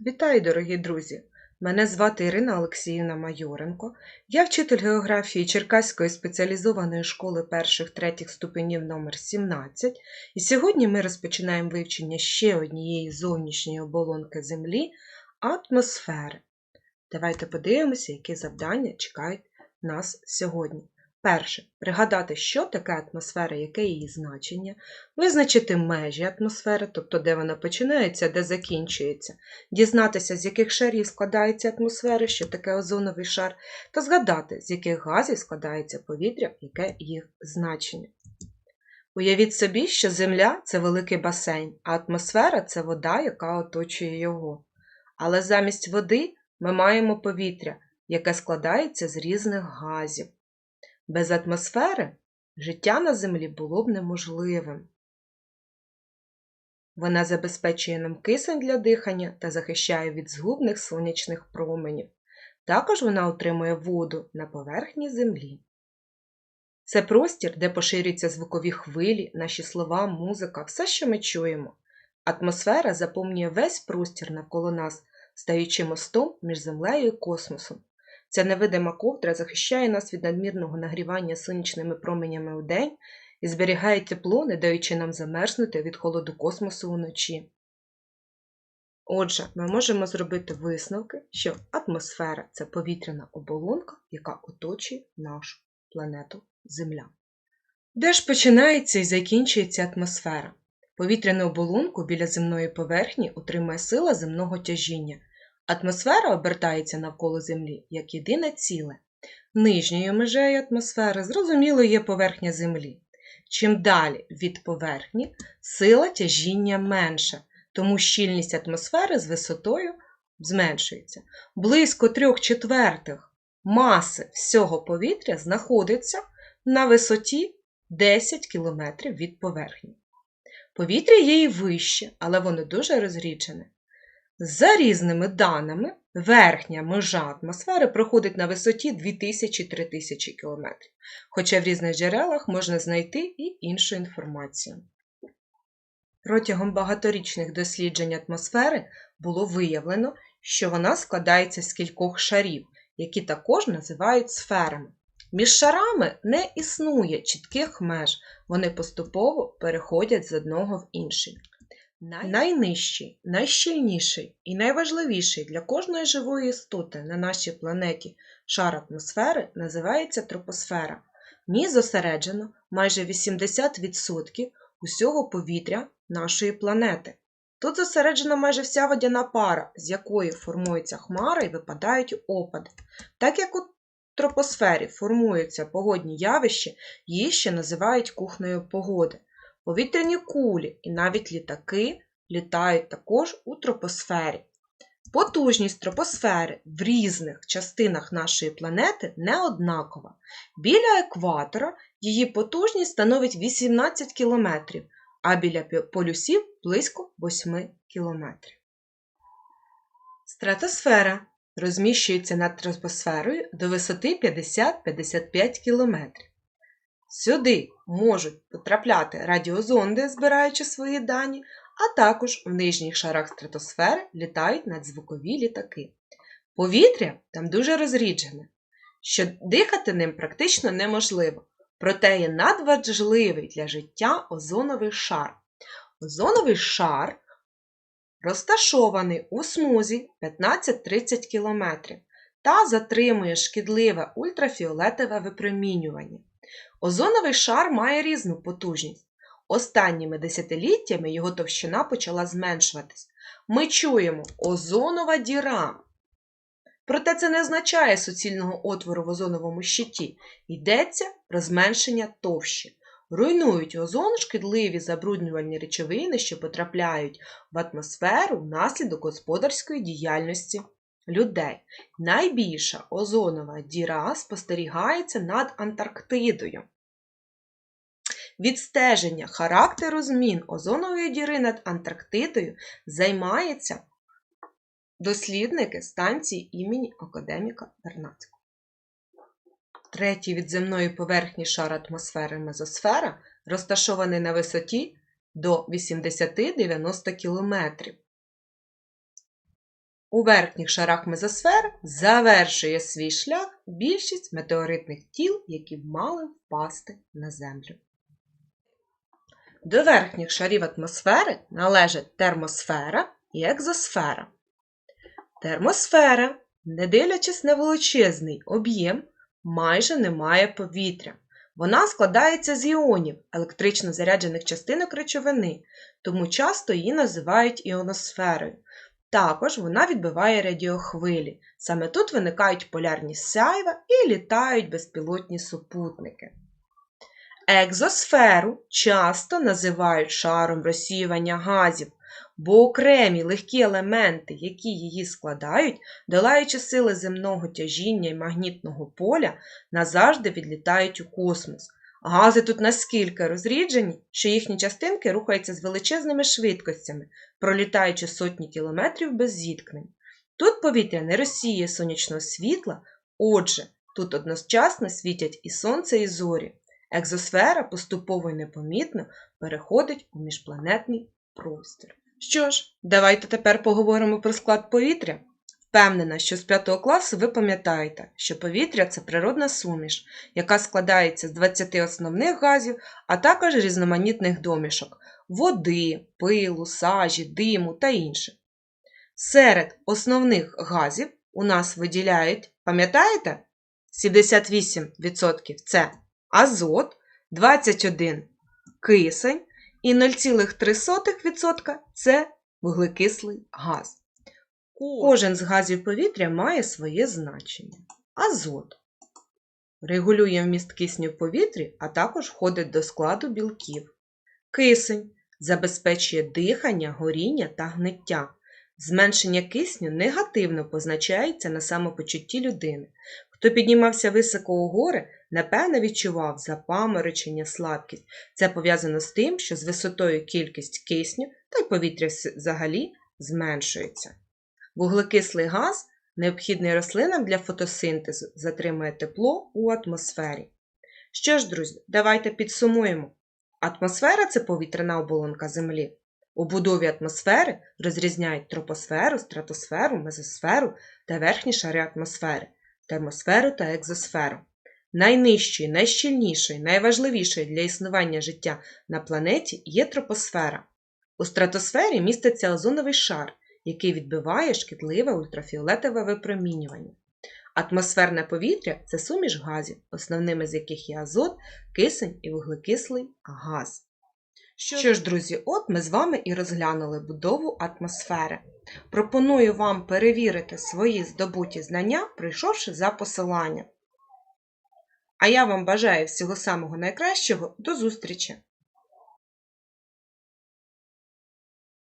Вітаю, дорогі друзі! Мене звати Ірина Олексіївна Майоренко. Я вчитель географії Черкаської спеціалізованої школи перших-третіх ступенів номер 17 І сьогодні ми розпочинаємо вивчення ще однієї зовнішньої оболонки Землі атмосфери. Давайте подивимося, які завдання чекають нас сьогодні. Перше. Пригадати, що таке атмосфера, яке її значення, визначити межі атмосфери, тобто де вона починається, де закінчується, дізнатися, з яких шарів складається атмосфера, що таке озоновий шар, та згадати, з яких газів складається повітря, яке їх значення. Уявіть собі, що Земля це великий басейн, а атмосфера це вода, яка оточує його. Але замість води ми маємо повітря, яке складається з різних газів. Без атмосфери життя на Землі було б неможливим. Вона забезпечує нам кисень для дихання та захищає від згубних сонячних променів. Також вона утримує воду на поверхні Землі. Це простір, де поширюються звукові хвилі, наші слова, музика, все, що ми чуємо. Атмосфера заповнює весь простір навколо нас, стаючи мостом між землею і космосом. Ця невидима ковдра захищає нас від надмірного нагрівання сонячними променями у день і зберігає тепло, не даючи нам замерзнути від холоду космосу уночі. Отже, ми можемо зробити висновки, що атмосфера це повітряна оболонка, яка оточує нашу планету Земля. Де ж починається і закінчується атмосфера? Повітряну оболонку біля земної поверхні утримує сила земного тяжіння. Атмосфера обертається навколо Землі як єдине ціле. Нижньою межею атмосфери, зрозуміло, є поверхня Землі. Чим далі від поверхні, сила тяжіння менша, тому щільність атмосфери з висотою зменшується. Близько трьох четвертих маси всього повітря знаходиться на висоті 10 км від поверхні. Повітря є і вище, але воно дуже розріджене. За різними даними, верхня межа атмосфери проходить на висоті 2000-3000 км, хоча в різних джерелах можна знайти і іншу інформацію. Протягом багаторічних досліджень атмосфери було виявлено, що вона складається з кількох шарів, які також називають сферами. Між шарами не існує чітких меж, вони поступово переходять з одного в інший. Найнижчий, найщільніший і найважливіший для кожної живої істоти на нашій планеті шар атмосфери називається тропосфера. В ній зосереджено майже 80% усього повітря нашої планети. Тут зосереджена майже вся водяна пара, з якої формується хмара і випадають опади. Так як у тропосфері формуються погодні явища, її ще називають кухнею погоди. Повітряні кулі і навіть літаки літають також у тропосфері. Потужність тропосфери в різних частинах нашої планети не однакова. Біля екватора її потужність становить 18 км, а біля полюсів близько 8 км. Стратосфера розміщується над тропосферою до висоти 50-55 км. Сюди можуть потрапляти радіозонди, збираючи свої дані, а також у нижніх шарах стратосфери літають надзвукові літаки. Повітря там дуже розріджене, що дихати ним практично неможливо, проте є надважливий для життя озоновий шар. Озоновий шар розташований у смузі 15-30 км та затримує шкідливе ультрафіолетове випромінювання. Озоновий шар має різну потужність. Останніми десятиліттями його товщина почала зменшуватись. Ми чуємо озонова діра. Проте це не означає суцільного отвору в озоновому щиті. Йдеться про зменшення товщі. Руйнують озон шкідливі забруднювальні речовини, що потрапляють в атмосферу внаслідок господарської діяльності людей. Найбільша озонова діра спостерігається над Антарктидою. Відстеження характеру змін озонової діри над Антарктидою займаються дослідники станції імені академіка Вернадського. Третій від земної поверхні шар атмосфери мезосфера розташований на висоті до 80-90 км. У верхніх шарах мезосфери завершує свій шлях більшість метеоритних тіл, які мали впасти на Землю. До верхніх шарів атмосфери належать термосфера і екзосфера. Термосфера, не дивлячись на величезний об'єм, майже не має повітря. Вона складається з іонів, електрично заряджених частинок речовини, тому часто її називають іоносферою. Також вона відбиває радіохвилі. Саме тут виникають полярні сяйва і літають безпілотні супутники. Екзосферу часто називають шаром розсіювання газів, бо окремі легкі елементи, які її складають, долаючи сили земного тяжіння і магнітного поля, назавжди відлітають у космос. Гази тут наскільки розріджені, що їхні частинки рухаються з величезними швидкостями, пролітаючи сотні кілометрів без зіткнень. Тут повітря не розсіє сонячного світла, отже, тут одночасно світять і сонце, і зорі. Екзосфера поступово і непомітно переходить у міжпланетний простір. Що ж, давайте тепер поговоримо про склад повітря. Впевнена, що з 5 класу ви пам'ятаєте, що повітря це природна суміш, яка складається з 20 основних газів, а також різноманітних домішок води, пилу, сажі, диму та інших. Серед основних газів у нас виділяють, пам'ятаєте? 78% це азот, 21 кисень і 0,3% це вуглекислий газ. Кожен з газів повітря має своє значення. Азот регулює вміст кисню в повітрі, а також входить до складу білків. Кисень забезпечує дихання, горіння та гниття. Зменшення кисню негативно позначається на самопочутті людини. Хто піднімався високо у гори, напевно відчував запаморочення, слабкість. Це пов'язано з тим, що з висотою кількість кисню та й повітря взагалі зменшується. Вуглекислий газ, необхідний рослинам для фотосинтезу, затримує тепло у атмосфері. Що ж, друзі, давайте підсумуємо. Атмосфера це повітряна оболонка Землі. У будові атмосфери розрізняють тропосферу, стратосферу, мезосферу та верхні шари атмосфери, термосферу та екзосферу. Найнижчою, найщільнішою, найважливішою для існування життя на планеті є тропосфера. У стратосфері міститься озоновий шар, який відбиває шкідливе ультрафіолетове випромінювання. Атмосферне повітря це суміш газів, основними з яких є азот, кисень і вуглекислий газ. Що ж, друзі, от ми з вами і розглянули будову атмосфери. Пропоную вам перевірити свої здобуті знання, пройшовши за посиланням. А я вам бажаю всього самого найкращого. До зустрічі!